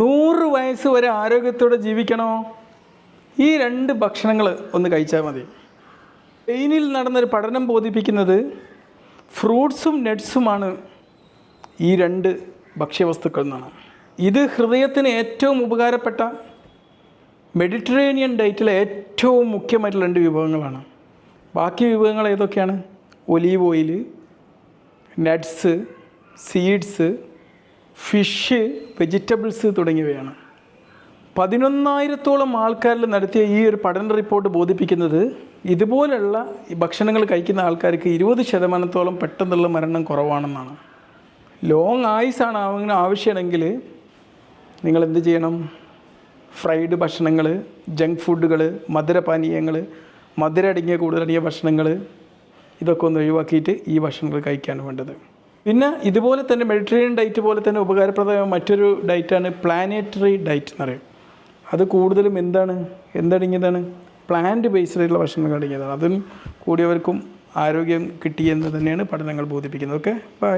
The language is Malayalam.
നൂറ് വയസ്സ് വരെ ആരോഗ്യത്തോടെ ജീവിക്കണോ? ഈ രണ്ട് ഭക്ഷണങ്ങൾ ഒന്ന് കഴിച്ചാൽ മതി. സ്പെയിനിൽ നടന്നൊരു പഠനം ബോധിപ്പിക്കുന്നത് ഫ്രൂട്ട്സും നട്ട്സുമാണ് ഈ രണ്ട് ഭക്ഷ്യവസ്തുക്കൾ എന്നാണ് ഇത് ഹൃദയത്തിന് ഏറ്റവും ഉപകാരപ്പെട്ട മെഡിറ്ററേനിയൻ ഡയറ്റിലെ ഏറ്റവും മുഖ്യമായിട്ടുള്ള രണ്ട് വിഭവങ്ങളാണ്. ബാക്കി വിഭവങ്ങൾ ഏതൊക്കെയാണ്? Olive oil nuts seeds fish vegetables തുടങ്ങിയവയാണ്. പതിനൊന്നായിരത്തോളം ആൾക്കാരിൽ നടത്തിയ ഈ ഒരു പഠന റിപ്പോർട്ട് ബോധിപ്പിക്കുന്നത് ഇതുപോലുള്ള ഭക്ഷണങ്ങൾ കഴിക്കുന്ന ആൾക്കാർക്ക് ഇരുപത് ശതമാനത്തോളം പെട്ടെന്നുള്ള മരണം കുറവാണെന്നാണ്. ലോങ് ആയുസാണ് അങ്ങനെ ആവശ്യമെങ്കിൽ നിങ്ങൾ എന്ത് ചെയ്യണം? ഫ്രൈഡ് ഭക്ഷണങ്ങൾ ജങ്ക് ഫുഡുകൾ മധുരപാനീയങ്ങൾ മധുര അടങ്ങിയ കൂടുതലടങ്ങിയ ഭക്ഷണങ്ങൾ ഇതൊക്കെ ഒന്ന് ഒഴിവാക്കിയിട്ട് ഈ ഭക്ഷണങ്ങൾ കഴിക്കാണ് വേണ്ടത്. പിന്നെ ഇതുപോലെ തന്നെ മെഡിറ്ററേനിയൻ ഡയറ്റ് പോലെ തന്നെ ഉപകാരപ്രദമായ മറ്റൊരു ഡയറ്റാണ് പ്ലാനറ്ററി ഡയറ്റ് എന്ന് പറയും. അത് കൂടുതലും എന്താണ്? എന്തടങ്ങിയതാണ് പ്ലാന്റ് ബേസ്ഡ് ആയിട്ടുള്ള ഭക്ഷണങ്ങൾ അടങ്ങിയതാണ്. അതും കൂടിയവർക്കും ആരോഗ്യം കിട്ടിയെന്ന് തന്നെയാണ് പഠനങ്ങൾ ബോധിപ്പിക്കുന്നത്. Okay bye